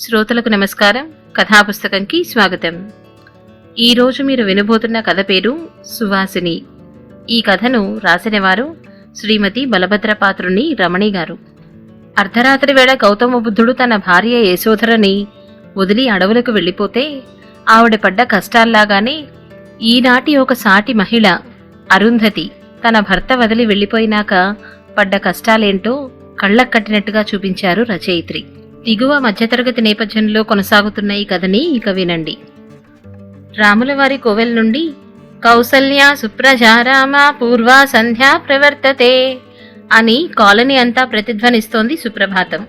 శ్రోతలకు నమస్కారం. కథాపుస్తకంకి స్వాగతం. ఈరోజు మీరు వినబోతున్న కథ పేరు సువాసిని. ఈ కథను రాసినవారు శ్రీమతి బలభద్రపాత్రుని రమణి గారు. అర్ధరాత్రి వేళ గౌతమ బుద్ధుడు తన భార్య యశోధరని వదిలి అడవులకు వెళ్ళిపోతే ఆవిడ పడ్డ కష్టాల్లాగానే ఈనాటి ఒక సాటి మహిళ అరుంధతి తన భర్త వదిలి వెళ్ళిపోయినాక పడ్డ కష్టాలేంటో కళ్ళక్కట్టినట్టుగా చూపించారు రచయిత్రి. దిగువ మధ్యతరగతి నేపథ్యంలో కొనసాగుతున్న ఈ కథని ఇక వినండి. రాములవారి కోవెల్ నుండి కౌసల్య సుప్రజారామ పూర్వ సంధ్యా ప్రవర్తతే అని కాలనీ అంతా ప్రతిధ్వనిస్తోంది సుప్రభాతం.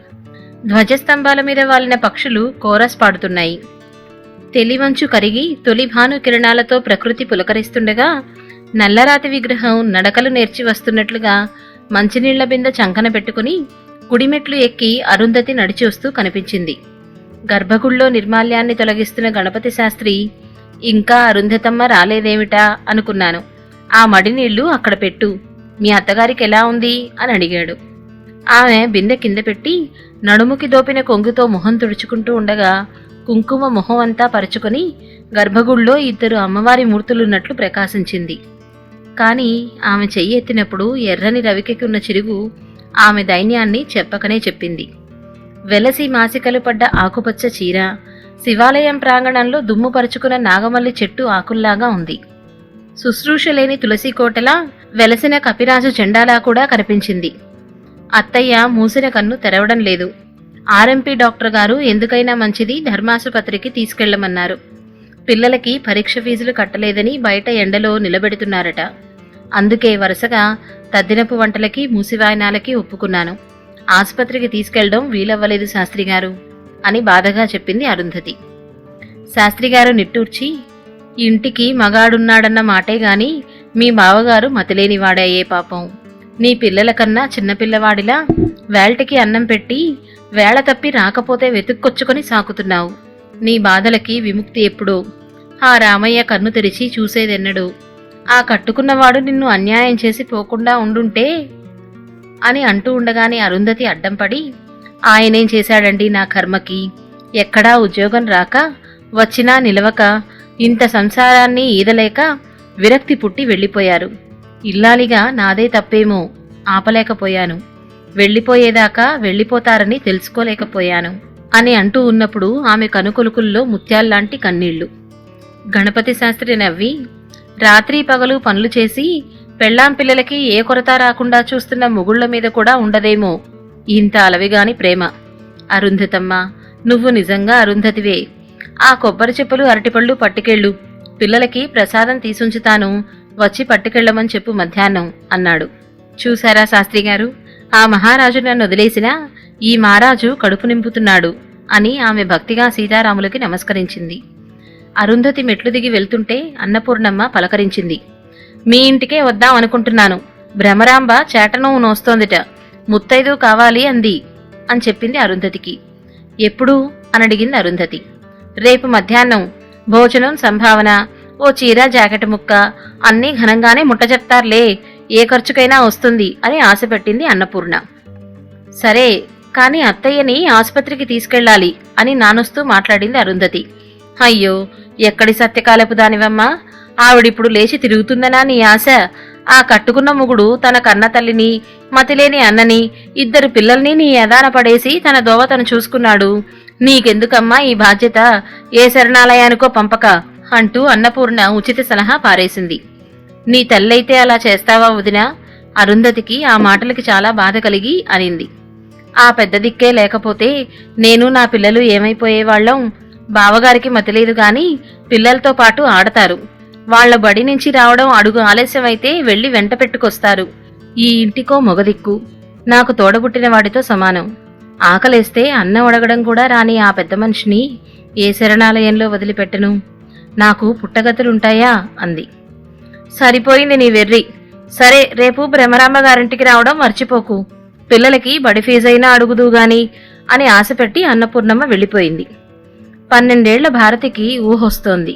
ధ్వజస్తంభాల మీద వాలిన పక్షులు కోరస్ పాడుతున్నాయి. తెలివంచు కరిగి తొలి భాను కిరణాలతో ప్రకృతి పులకరిస్తుండగా నల్లరాతి విగ్రహం నడకలు నేర్చి వస్తున్నట్లుగా మంచినీళ్ళ బింద చంకన పెట్టుకుని గుడిమెట్లు ఎక్కి అరుంధతి నడిచి వస్తూ కనిపించింది. గర్భగుళ్ళో నిర్మాల్యాన్ని తొలగిస్తున్న గణపతి శాస్త్రి ఇంకా అరుంధతమ్మ రాలేదేమిటా అనుకున్నాను. ఆ మడి నీళ్ళు అక్కడ పెట్టు. మీ అత్తగారికి ఎలా ఉంది అని అడిగాడు. ఆమె బిందె కింద పెట్టి నడుముకి దోపిన కొంగుతో మొహం తుడుచుకుంటూ ఉండగా కుంకుమ మొహం అంతా పరుచుకొని గర్భగుడిలో ఇద్దరు అమ్మవారి మూర్తులున్నట్లు ప్రకాశించింది. కానీ ఆమె చెయ్యి ఎత్తినప్పుడు ఎర్రని రవికెక్కున్న ఉన్న చిరుగు ఆమె దైన్యాన్ని చెప్పకనే చెప్పింది. వెలసి మాసికలు పడ్డ ఆకుపచ్చ చీర శివాలయం ప్రాంగణంలో దుమ్ముపరుచుకున్న నాగమల్లి చెట్టు ఆకుల్లాగా ఉంది. శుశ్రూష లేని తులసి కోటలా వెలసిన కపిరాజు జెండాలా కూడా కనిపించింది. అత్తయ్య మూసిన కన్ను తెరవడం లేదు. ఆర్ఎంపీ డాక్టర్ గారు ఎందుకైనా మంచిది ధర్మాసుపత్రికి తీసుకెళ్ళమన్నారు. పిల్లలకి పరీక్ష ఫీజులు కట్టలేదని బయట ఎండలో నిలబెడుతున్నారట. అందుకే వరుసగా తద్దినపు వంటలకి మూసివాయనాలకి ఒప్పుకున్నాను. ఆసుపత్రికి తీసుకెళ్ళడం వీలవ్వలేదు శాస్త్రి గారు అని బాధగా చెప్పింది అరుంధతి. శాస్త్రిగారు నిట్టూర్చి ఇంటికి మగాడున్నాడన్న మాటే గాని మీ బావగారు మతిలేనివాడయ్యే పాపం. నీ పిల్లల కన్నా చిన్నపిల్లవాడిలా వేల్టకి అన్నం పెట్టి వేళ తప్పి రాకపోతే వెతుక్కొచ్చుకొని సాకుతున్నావు. నీ బాధలకి విముక్తి ఎప్పుడో? ఆ రామయ్య కన్ను తెరిచి చూసేదెన్నడు? ఆ కట్టుకున్నవాడు నిన్ను అన్యాయం చేసి పోకుండా ఉండుంటే? అని అంటూ ఉండగానే అరుంధతి అడ్డంపడి ఆయనేం చేశాడండి నా కర్మకి? ఎక్కడా ఉద్యోగం రాక వచ్చినా నిలవక ఇంత సంసారాన్ని ఈదలేక విరక్తి పుట్టి వెళ్ళిపోయారు. ఇల్లాలిగా నాదే తప్పేమో ఆపలేకపోయాను. వెళ్ళిపోయేదాకా వెళ్ళిపోతారని తెలుసుకోలేకపోయాను అని అంటూ ఉన్నప్పుడు ఆమె కనుకొలుకుల్లో ముత్యాల్లాంటి కన్నీళ్ళు. గణపతి శాస్త్రి నవ్వి రాత్రి పగలు పనులు చేసి పెళ్ళాం పిల్లలకి ఏ కొరత రాకుండా చూస్తున్న ముగుళ్ళ మీద కూడా ఉండదేమో. ఇంత అలవిగాని ప్రేమ. అరుంధతమ్మ నువ్వు నిజంగా అరుంధతివే. ఆ కొబ్బరి చెప్పులు అరటిపళ్ళు పట్టుకెళ్ళు. పిల్లలకి ప్రసాదం తీసుంచుతాను. వచ్చి పట్టుకెళ్ళమని చెప్పు మధ్యాహ్నం అన్నాడు. చూశారా శాస్త్రి గారు? ఆ మహారాజు నన్ను వదిలేసినా ఈ మహారాజు కడుపు నింపుతున్నాడు అని ఆమె భక్తిగా సీతారాములకి నమస్కరించింది. అరుంధతి మెట్లు దిగి వెళ్తుంటే అన్నపూర్ణమ్మ పలకరించింది. మీ ఇంటికే వద్దాం అనుకుంటున్నాను. భ్రమరాంబ చేటను నోస్తోందిట. ముత్తైదు కావాలి అంది అని చెప్పింది అరుంధతికి. ఎప్పుడు? అని అడిగింది అరుంధతి. రేపు మధ్యాహ్నం. భోజనం సంభావన ఓ చీర జాకెట్ ముక్క అన్నీ ఘనంగానే ముట్ట చెప్తారులే. ఏ ఖర్చుకైనా వస్తుంది అని ఆశ పెట్టింది అన్నపూర్ణ. సరే కాని అత్తయ్యని ఆసుపత్రికి తీసుకెళ్ళాలి అని నానొస్తూ మాట్లాడింది అరుంధతి. అయ్యో ఎక్కడి సత్యకాలపు దానివమ్మా? ఆవిడిప్పుడు లేచి తిరుగుతుందనా నీ ఆశ? ఆ కట్టుకున్న ముగుడు తన కన్న తల్లిని మతిలేని అన్నని ఇద్దరు పిల్లల్ని నీ యదాన పడేసి తన దోవ తను చూసుకున్నాడు. నీకెందుకమ్మా ఈ బాధ్యత? ఏ శరణాలయానికో పంపక అంటూ అన్నపూర్ణ ఉచిత సలహా పారేసింది. నీ తల్లైతే అలా చేస్తావా వదినా? అరుంధతికి ఆ మాటలకి చాలా బాధ కలిగి అనింది. ఆ పెద్ద దిక్కే లేకపోతే నేను నా పిల్లలు ఏమైపోయేవాళ్ళం? బావగారికి మతిలేదు గాని పిల్లలతో పాటు ఆడతారు. వాళ్ళ బడి నుంచి రావడం అడుగు ఆలస్యమైతే వెళ్ళి వెంట పెట్టుకొస్తారు. ఈ ఇంటికో మొగదిక్కు. నాకు తోడబుట్టిన వాడితో సమానం. ఆకలేస్తే అన్నం అడగడం కూడా రాని ఆ పెద్ద మనిషిని ఏ శరణాలయంలో వదిలిపెట్టను? నాకు పుట్టగతులుంటాయా? అంది. సరిపోయింది నీ వెర్రి. సరే రేపు భ్రమరాంబ గారింటికి రావడం మర్చిపోకు. పిల్లలకి బడి ఫీజైనా అడుగుదు గాని అని ఆశపెట్టి అన్నపూర్ణమ్మ వెళ్ళిపోయింది. పన్నెండేళ్ళ భారతికి ఊహొస్తోంది.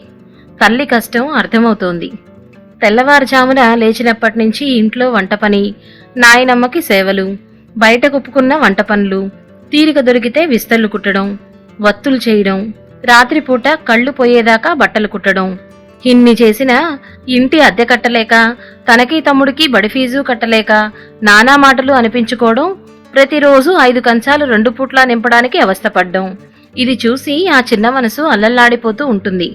తల్లి కష్టం అర్థమవుతోంది. తెల్లవారుజామున లేచినప్పటి నుంచి ఇంట్లో వంట పని నాయనమ్మకి సేవలు బయట కుప్పుకున్న వంట పనులు తీరిక దొరికితే విస్తళ్ళు కుట్టడం వత్తులు చేయడం రాత్రిపూట కళ్ళు పోయేదాకా బట్టలు కుట్టడం. ఇన్ని చేసినా ఇంటి అద్దె కట్టలేక తనకి తమ్ముడికి బడి ఫీజు కట్టలేక నానా మాటలు అనిపించుకోవడం ప్రతిరోజు ఐదు కంచాలు రెండు పూట్లా నింపడానికి అవస్థపడ్డం. ఇది చూసి ఆ చిన్న మనసు అల్లల్లాడిపోతూ ఉంటుంది.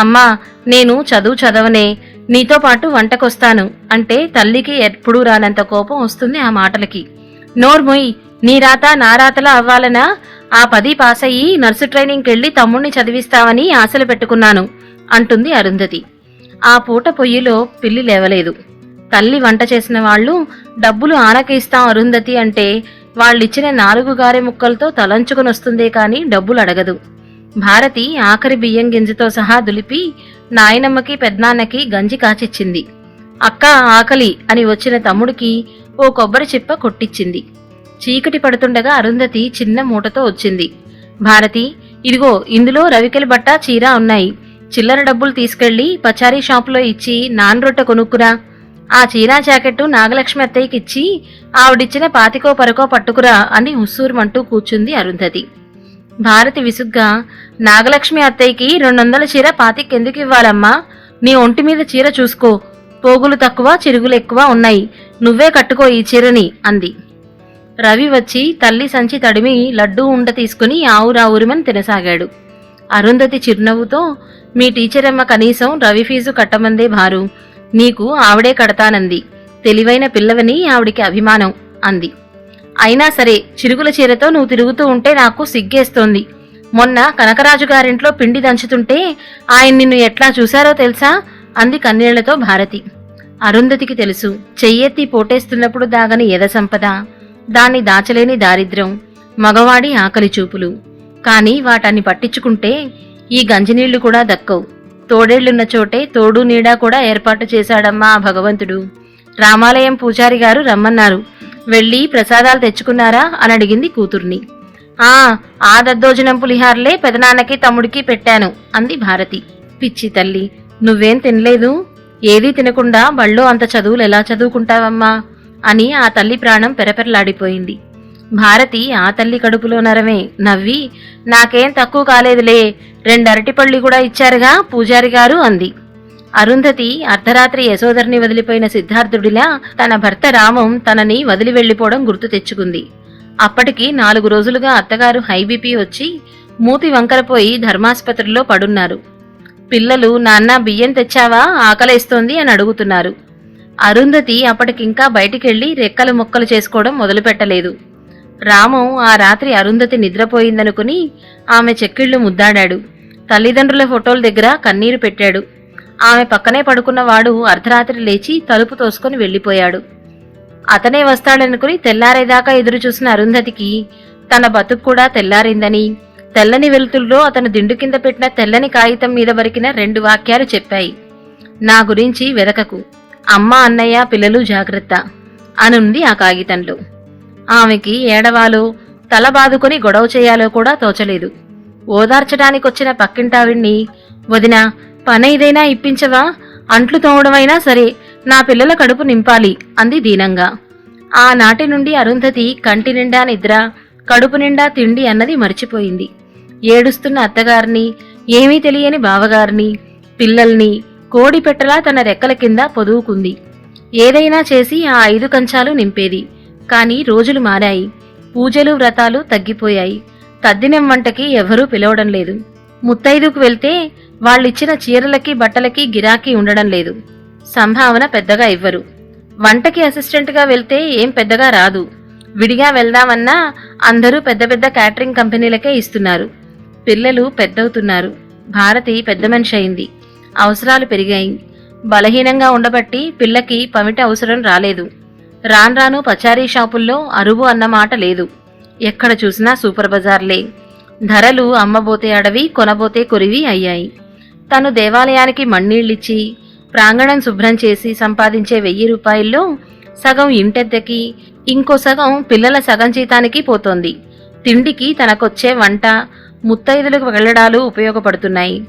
అమ్మా నేను చదువు చదవనే నీతో పాటు వంటకొస్తాను అంటే తల్లికి ఎప్పుడూ రానంత కోపం వస్తుంది ఆ మాటలకి. నోర్మొయ్ నీ రాత నా రాతలా అవ్వాలనా? ఆ పది పాస్ అయ్యి నర్సు ట్రైనింగ్కి వెళ్ళి తమ్ముణ్ణి చదివిస్తావని ఆశలు పెట్టుకున్నాను అంటుంది అరుంధతి. ఆ పూట పొయ్యిలో పిల్లి లేవలేదు. తల్లి వంట చేసిన వాళ్ళు డబ్బులు ఆనకిస్తాం అరుంధతి అంటే వాళ్ళిచ్చిన నాలుగు గారె ముక్కలతో తలంచుకుని వస్తుందే కాని డబ్బులు అడగదు. భారతి ఆఖరి బియ్యం గింజతో సహా దులిపి నాయనమ్మకి పెద్నాన్నకి గంజి కాచిచ్చింది. అక్క ఆకలి అని వచ్చిన తమ్ముడికి ఓ కొబ్బరి చిప్ప కొట్టిచ్చింది. చీకటి పడుతుండగా అరుంధతి చిన్న మూటతో వచ్చింది. భారతి ఇదిగో ఇందులో రవికెల బట్ట చీర ఉన్నాయి. చిల్లర డబ్బులు తీసుకెళ్ళి పచారీ షాపులో ఇచ్చి నాన్ రొట్టె కొనుక్కురా. ఆ చీరా జాకెట్టు నాగలక్ష్మి అత్తయ్యకి ఇచ్చి ఆవిడిచ్చిన పాతికో పరకో పట్టుకురా అని ఉస్సూరుమంటూ కూర్చుంది అరుంధతి. భారతి విసుగ్గా నాగలక్ష్మి అత్తయ్యకి రెండొందల చీర పాతికెందుకు ఇవ్వాలమ్మా? నీ ఒంటి మీద చీర చూసుకో. పోగులు తక్కువ చిరుగులు ఎక్కువ ఉన్నాయి. నువ్వే కట్టుకో ఈ చీరని అంది. రవి వచ్చి తల్లి సంచి తడిమి లడ్డూ ఉండ తీసుకుని ఆవురావురిమని తినసాగాడు. అరుంధతి చిరునవ్వుతో మీ టీచరమ్మ కనీసం రవి ఫీజు కట్టమందే భారు. నీకు ఆవిడే కడతానంది. తెలివైన పిల్లవని ఆవిడికి అభిమానం అంది. అయినా సరే చిరుగుల చీరతో నువ్వు తిరుగుతూ ఉంటే నాకు సిగ్గేస్తోంది. మొన్న కనకరాజు గారింట్లో పిండి దంచుతుంటే ఆయన నిన్ను ఎట్లా చూశారో తెలుసా? అంది కన్నీళ్ళతో భారతి. అరుంధతికి తెలుసు చెయ్యెత్తి పోటేస్తున్నప్పుడు దాగని ఎద సంపద? దాన్ని దాచలేని దారిద్ర్యం మగవాడి ఆకలి చూపులు. కాని వాటాన్ని పట్టించుకుంటే ఈ గంజినీళ్ళు కూడా దక్కవు. తోడేళ్ళున్న చోటే తోడు నీడా కూడా ఏర్పాటు చేశాడమ్మా ఆ భగవంతుడు. రామాలయం పూజారి గారు రమ్మన్నారు. వెళ్ళి ప్రసాదాలు తెచ్చుకున్నారా? అని అడిగింది కూతుర్ని. ఆ ఆ దద్దోజనం పులిహార్లే పెదనాన్నకి తమ్ముడికి పెట్టాను అంది భారతి. పిచ్చి తల్లి నువ్వేం తినలేదు? ఏదీ తినకుండా బళ్ళో అంత చదువులు ఎలా చదువుకుంటావమ్మా? అని ఆ తల్లి ప్రాణం పెరపెరలాడిపోయింది. భారతి ఆ తల్లి కడుపులో నరమే. నవ్వి నాకేం తక్కువ కాలేదులే. రెండు అరటిపళ్ళు కూడా ఇచ్చారుగా పూజారి గారు అంది. అరుంధతి అర్ధరాత్రి యశోదరిని వదిలిపోయిన సిద్ధార్థుడిలా తన భర్త రామం తనని వదిలి వెళ్ళిపోవడం గుర్తు తెచ్చుకుంది. అప్పటికి నాలుగు రోజులుగా అత్తగారు హైబీపీ వచ్చి మూతి వంకరపోయి ధర్మాసుపత్రిలో పడున్నారు. పిల్లలు నాన్న బియ్యం తెచ్చావా? ఆకలేస్తోంది అని అడుగుతున్నారు. అరుంధతి అప్పటికింకా బయటికెళ్ళి రెక్కలు ముక్కలు చేసుకోవడం మొదలుపెట్టలేదు. రాము ఆ రాత్రి అరుంధతి నిద్రపోయిందనుకుని ఆమె చెక్కిళ్ళు ముద్దాడాడు. తల్లిదండ్రుల ఫోటోల దగ్గర కన్నీరు పెట్టాడు. ఆమె పక్కనే పడుకున్నవాడు అర్ధరాత్రి లేచి తలుపు తోసుకొని వెళ్ళిపోయాడు. అతనే వస్తాడనుకుని తెల్లారేదాకా ఎదురుచూసిన అరుంధతికి తన బతుకు కూడా తెల్లారిందని తెల్లని వెలుతుల్లో అతను దిండు కింద పెట్టిన తెల్లని కాగితం మీద వరికిన రెండు వాక్యాలు చెప్పాయి. నా గురించి వెదకకు. అమ్మ అన్నయ్య పిల్లలు జాగ్రత్త అనుంది ఆ కాగితంలో. ఆమెకి ఏడవాలు తల బాదుకొని గొడవ చేయాలో కూడా తోచలేదు. ఓదార్చడానికొచ్చిన పక్కింటావిణ్ణి వదినా పనైదైనా ఇప్పించవా? అంట్లు తోమడమైనా సరే నా పిల్లల కడుపు నింపాలి అంది దీనంగా. ఆనాటి నుండి అరుంధతి కంటి నిండా నిద్ర కడుపు నిండా తిండి అన్నది మర్చిపోయింది. ఏడుస్తున్న అత్తగారిని ఏమీ తెలియని బావగారిని పిల్లల్ని కోడి పెట్టలా తన రెక్కల కింద పొదువుకుంది. ఏదైనా చేసి ఆ ఐదు కంచాలు నింపేది. కానీ రోజులు మారాయి. పూజలు వ్రతాలు తగ్గిపోయాయి. తద్దినం వంటకి ఎవరూ పిలవడం లేదు. ముత్తైదుకు వెళ్తే వాళ్ళిచ్చిన చీరలకి బట్టలకి గిరాకీ ఉండడం లేదు. సంభావన పెద్దగా ఇవ్వరు. వంటకి అసిస్టెంట్గా వెళ్తే ఏం పెద్దగా రాదు. విడిగా వెళ్దామన్నా అందరూ పెద్ద పెద్ద క్యాటరింగ్ కంపెనీలకే ఇస్తున్నారు. పిల్లలు పెద్దవుతున్నారు. భారతి పెద్ద మనిషి అయింది. అవసరాలు పెరిగాయి. బలహీనంగా ఉండబట్టి పిల్లకి పమిట అవసరం రాలేదు. రాను పచారీ షాపుల్లో అరువు అన్నమాట లేదు. ఎక్కడ చూసినా సూపర్ బజార్లే. ధరలు అమ్మబోతే అడవి కొనబోతే కొరివి అయ్యాయి. తను దేవాలయానికి మన్నీళ్ళిచ్చి ప్రాంగణం శుభ్రం చేసి సంపాదించే వెయ్యి రూపాయల్లో సగం ఇంటెద్దకి ఇంకో సగం పిల్లల సగం జీతానికి పోతోంది. తిండికి తనకొచ్చే వంట ముత్తైదులకు వెళ్ళడాలు ఉపయోగపడుతున్నాయి.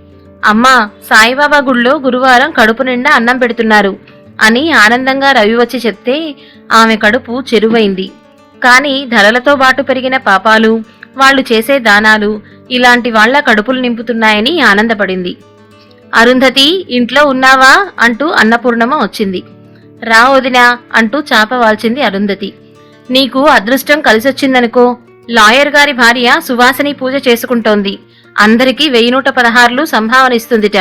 అమ్మా సాయిబాబా గుళ్ళో గురువారం కడుపు నిండా అన్నం పెడుతున్నారు. అని ఆనందంగా రవి వచ్చి చెప్తే ఆమె కడుపు చెరువైంది. కాని ధరలతో బాటు పెరిగిన పాపాలు వాళ్ళు చేసే దానాలు ఇలాంటి వాళ్ళ కడుపులు నింపుతున్నాయని ఆనందపడింది. అరుంధతి ఇంట్లో ఉన్నావా? అంటూ అన్నపూర్ణమ వచ్చింది. రా వదినా అంటూ చాప వాల్చింది అరుంధతి. నీకు అదృష్టం కలిసొచ్చిందనుకో లాయర్ గారి భార్య సువాసిని పూజ చేసుకుంటోంది. అందరికీ వెయ్యి నూట పదహారులు సంభావన ఇస్తుందిట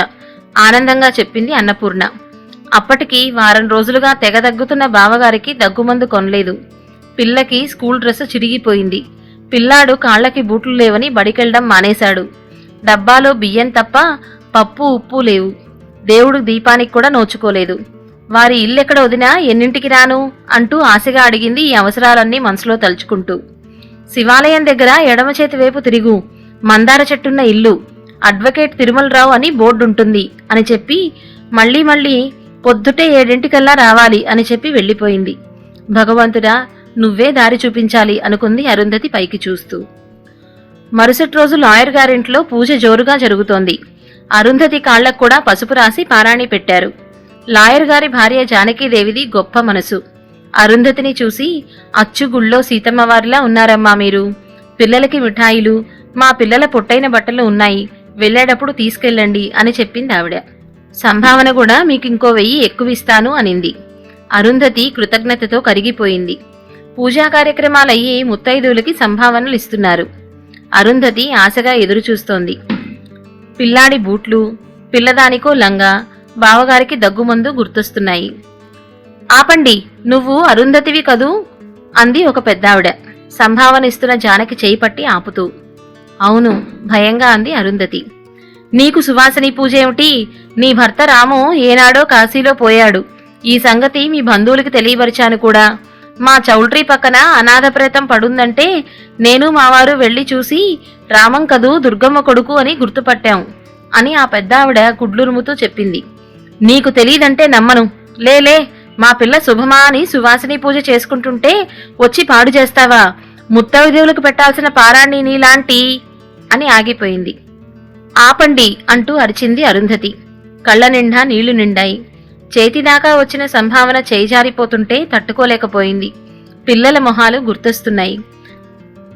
ఆనందంగా చెప్పింది అన్నపూర్ణ. అప్పటికి వారం రోజులుగా తెగ దగ్గుతున్న బావగారికి దగ్గుమందు కొనలేదు. పిల్లకి స్కూల్ డ్రెస్ చిరిగిపోయింది. పిల్లాడు కాళ్ళకి బూట్లు లేవని బడికెళ్ళడం మానేశాడు. డబ్బాలో బియ్యం తప్ప పప్పు ఉప్పు లేవు. దేవుడు దీపానికి కూడా నోచుకోలేదు. వారి ఇల్లెక్కడ వదినా ఎన్నింటికి రాను? అంటూ ఆశగా అడిగింది ఈ అవసరాలన్నీ మనసులో తలుచుకుంటూ. శివాలయం దగ్గర ఎడమ చేతి వైపు తిరుగు. మందార చెట్టున్న ఇల్లు. అడ్వకేట్ తిరుమలరావు అని బోర్డుంటుంది అని చెప్పి మళ్ళీ మళ్ళీ పొద్దుటే ఏడింటికల్లా రావాలి అని చెప్పి వెళ్ళిపోయింది. భగవంతుడా నువ్వే దారి చూపించాలి అనుకుంది అరుంధతి పైకి చూస్తూ. మరుసటి రోజు లాయర్ గారింట్లో పూజ జోరుగా జరుగుతోంది. అరుంధతి కాళ్ళకు కూడా పసుపు రాసి పారాణి పెట్టారు. లాయర్ గారి భార్య జానకీదేవిది గొప్ప మనసు. అరుంధతిని చూసి అచ్చుగుళ్ళో సీతమ్మవారిలా ఉన్నారమ్మా మీరు. పిల్లలకి మిఠాయిలు మా పిల్లల పొట్టైన బట్టలు ఉన్నాయి వెళ్ళేటప్పుడు తీసుకెళ్ళండి అని చెప్పింది ఆవిడ సంభావన కూడా మీకు ఇంకో వెయ్యి ఎక్కువ ఇస్తాను అనింది. అరుంధతి కృతజ్ఞతతో కరిగిపోయింది. పూజా కార్యక్రమాలయ్యి ముత్తైదువులకి సంభావనలు ఇస్తున్నారు. అరుంధతి ఆశగా ఎదురుచూస్తోంది. పిల్లాడి బూట్లు పిల్లదానికో లంగా బావగారికి దగ్గుమందు గుర్తొస్తున్నాయి. ఆపండి నువ్వు అరుంధతివి కదూ? అంది ఒక పెద్దావిడ. సంభావన ఇస్తున్న జానకి చేయి పట్టి ఆపుతూ. అవును భయంగా అంది అరుంధతి. నీకు సువాసని పూజ ఏమిటి? నీ భర్త రాము ఏనాడో కాశీలో పోయాడు. ఈ సంగతి మీ బంధువులకి తెలియపరిచాను కూడా. మా చౌల్ట్రీ పక్కన అనాథప్రేతం పడుందంటే నేను మావారు వెళ్ళి చూసి రామం కదూ దుర్గమ్మ కొడుకు అని గుర్తుపట్టాం అని ఆ పెద్దావిడ గుడ్లురుముతూ చెప్పింది. నీకు తెలియదంటే నమ్మను. లేలే మా పిల్ల శుభమా అని సువాసిని పూజ చేసుకుంటుంటే వచ్చి పాడు చేస్తావా? ముత్తవిదేవులకు పెట్టాల్సిన పారాణి నీలాంటి అని ఆగిపోయింది. ఆపండి అంటూ అరిచింది అరుంధతి. కళ్ళ నిండా నీళ్ళు నిండాయి. చేతిదాకా వచ్చిన సంభావన చేజారిపోతుంటే తట్టుకోలేకపోయింది. పిల్లల మొహాలు గుర్తొస్తున్నాయి.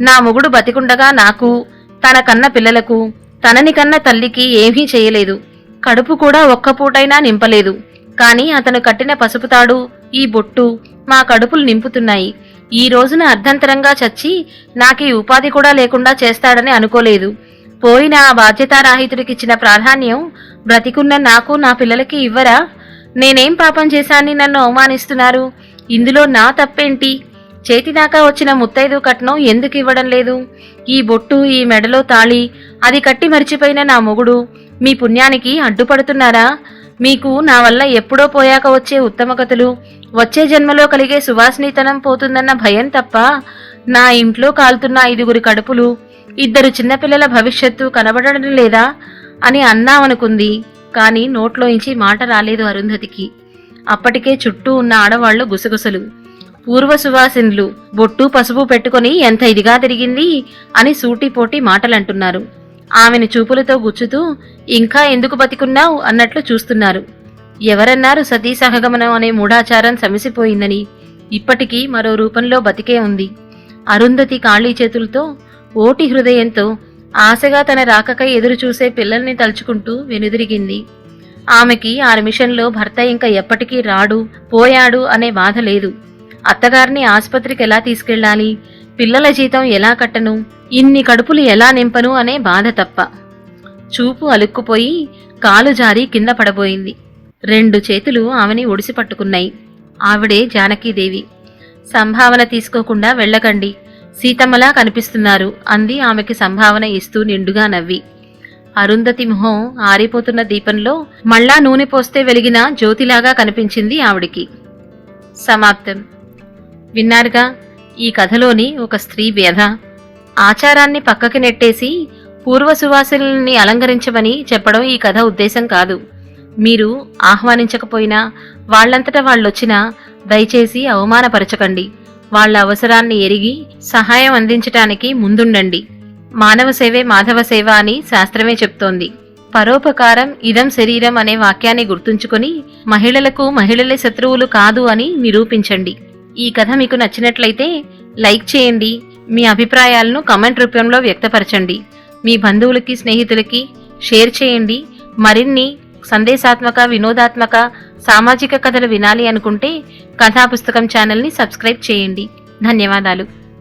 నా మొగుడు బతికుండగా నాకు తన కన్న పిల్లలకు తనని కన్న తల్లికి ఏమీ చేయలేదు. కడుపు కూడా ఒక్క పూటైనా నింపలేదు. కాని అతను కట్టిన పసుపుతాడు ఈ బొట్టు మా కడుపులు నింపుతున్నాయి. ఈ రోజున అర్ధంతరంగా చచ్చి నాకీ ఉపాధి కూడా లేకుండా చేస్తాడని అనుకోలేదు. పోయిన ఆ బాధ్యతారాహితుడికిచ్చిన ప్రాధాన్యం బ్రతికున్న నాకు నా పిల్లలకి ఇవ్వరా? నేనేం పాపం చేశానని నన్ను అవమానిస్తున్నారు? ఇందులో నా తప్పేంటి? చేతిదాకా వచ్చిన ముత్తైదు కట్నం ఎందుకు ఇవ్వడం లేదు? ఈ బొట్టు ఈ మెడలో తాళి అది కట్టి మరిచిపోయిన నా మొగుడు మీ పుణ్యానికి అడ్డుపడుతున్నారా? మీకు నా వల్ల ఎప్పుడో పోయాక వచ్చే ఉత్తమగతులు వచ్చే జన్మలో కలిగే సువాసనీతనం పోతుందన్న భయం తప్ప నా ఇంట్లో కాలుతున్న ఐదుగురి కడుపులు ఇద్దరు చిన్నపిల్లల భవిష్యత్తు కనబడడం లేదా అని అన్నామనుకుంది. కానీ నోట్లోంచి మాట రాలేదు అరుంధతికి. అప్పటికే చుట్టూ ఉన్న ఆడవాళ్ళు గుసగుసలు. పూర్వ సువాసినులు బొట్టు పసుపు పెట్టుకొని ఎంత ఇదిగా తిరిగింది అని సూటిపోటి మాటలంటున్నారు. ఆమెను చూపులతో గుచ్చుతూ ఇంకా ఎందుకు బతికున్నావు? అన్నట్లు చూస్తున్నారు. ఎవరన్నారు సతీ సహగమనం అనే మూఢాచారం సమసిపోయిందని ఇప్పటికీ మరో రూపంలో బతికే ఉంది. అరుంధతి ఖాళీ చేతులతో ఓటి హృదయంతో ఆశగా తన రాకకై ఎదురుచూసే పిల్లల్ని తలుచుకుంటూ వెనుదిరిగింది. ఆమెకి ఆ నిమిషంలో భర్త ఇంకా ఎప్పటికీ రాడు పోయాడు అనే బాధ లేదు. అత్తగారిని ఆసుపత్రికి ఎలా తీసుకెళ్ళాలి? పిల్లల జీతం ఎలా కట్టను? ఇన్ని కడుపులు ఎలా నింపను అనే బాధ తప్ప. చూపు అలుక్కుపోయి కాలు జారి కింద పడబోయింది. రెండు చేతులు ఆమెని ఒడిసి పట్టుకున్నాయి. ఆవిడే జానకీదేవి. సంభావన తీసుకోకుండా వెళ్ళకండి. సీతమ్మలా కనిపిస్తున్నారు అంది ఆమెకి సంభావన ఇస్తూ నిండుగా నవ్వి. అరుంధతి మొహం ఆరిపోతున్న దీపంలో మళ్ళా నూనె పోస్తే వెలిగిన జ్యోతిలాగా కనిపించింది ఆవిడికి. సమాప్తం. విన్నారుగా ఈ కథలోని ఒక స్త్రీ వ్యధ. ఆచారాన్ని పక్కకి నెట్టేసి పూర్వ సువాసనల్ని అలంకరించమని చెప్పడం ఈ కథ ఉద్దేశం కాదు. మీరు ఆహ్వానించకపోయినా వాళ్ళంతటా వాళ్ళొచ్చినా దయచేసి అవమానపరచకండి. వాళ్ళ అవసరాన్ని ఎరిగి సహాయం అందించటానికి ముందుండండి. మానవ సేవే మాధవ సేవ అని శాస్త్రమే చెప్తోంది. పరోపకారం ఇదం శరీరం అనే వాక్యాన్ని గుర్తుంచుకొని మహిళలకు మహిళలే శత్రువులు కాదు అని నిరూపించండి. ఈ కథ మీకు నచ్చినట్లయితే లైక్ చేయండి మీ అభిప్రాయాలను కమెంట్ రూపంలో వ్యక్తపరచండి. మీ బంధువులకి స్నేహితులకి షేర్ చేయండి. మరిన్ని సందేశాత్మక వినోదాత్మక సామాజిక కథలు వినాలి అనుకుంటే కథా పుస్తకం ఛానల్ని సబ్స్క్రైబ్ చేయండి. ధన్యవాదాలు.